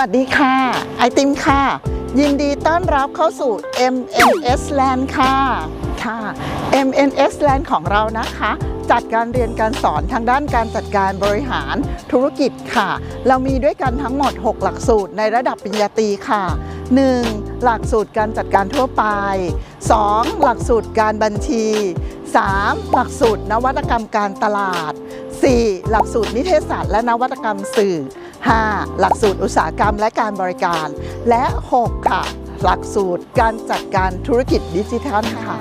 วัสดีค่ะ ไอติมค่ะ ยินดีต้อนรับเข้าสู่ MNS Land ค่ะค่ะ MNS Land ของเรานะคะ จัดการเรียนการสอนทางด้านการจัดการบริหารธุรกิจค่ะ เรามีด้วยกันทั้งหมด 6 หลักสูตรในระดับปริญญาตรีค่ะ 1. หลักสูตรการจัดการทั่วไป 2. หลักสูตรการบัญชี 3. หลักสูตรนวัตกรรมการตลาด 4. หลักสูตรนิเทศศาสตร์และนวัตกรรมสื่อ 5. หลักสูตรอุตสาหกรรมและการบริการ และ 6 ค่ะ หลักสูตรการจัดการธุรกิจดิจิทัลค่ะ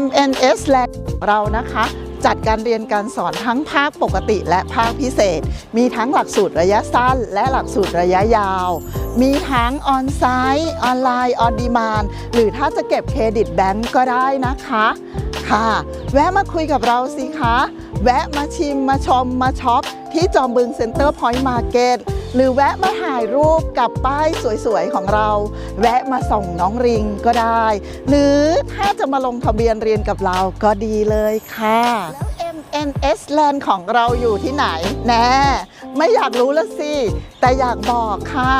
MNS และเรานะคะจัดการเรียนการสอนทั้งภาคปกติและภาคพิเศษ มีทั้งหลักสูตรระยะสั้น และหลักสูตรระยะยาว มีทั้งออนไซต์ ออนไลน์ ออนดีมานหรือถ้าจะเก็บเครดิตแบงก์ก็ได้นะคะ ค่ะ แวะมาคุยกับเราสิคะ แวะมาชิมมาชมมาช็อป ที่จอมบึงเซ็นเตอร์พอยต์มาร์เก็ตหรือแวะมาถ่ายรูปกับป้ายสวยๆของเรา แวะมาส่งน้องริงก็ได้ หรือถ้าจะมาลงทะเบียนเรียนกับเราก็ดีเลยค่ะ แล้ว MNS Land ของเราอยู่ที่ไหน แน่ ไม่อยากรู้ละสิ แต่อยากบอกค่ะ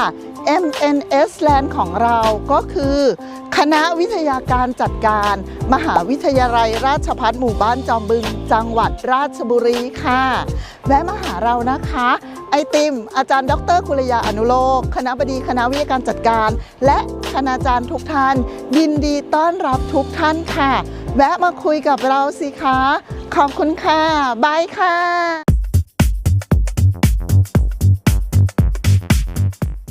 MNS Land ของเราก็คือ คณะวิทยาการจัดการ มหาวิทยาลัยราชภัฏหมู่บ้านจอมบึง จังหวัดราชบุรีค่ะแวะมาหาเรานะคะ ไอติม อาจารย์ ดรคุลยาอนุโลก คณะบดีคณะวิทยาการจัดการ และคณาจารย์ทุกท่าน ยินดีต้อนรับทุกท่านค่ะ แวะมาคุยกับเราสิคะ ขอบคุณค่ะ บายค่ะ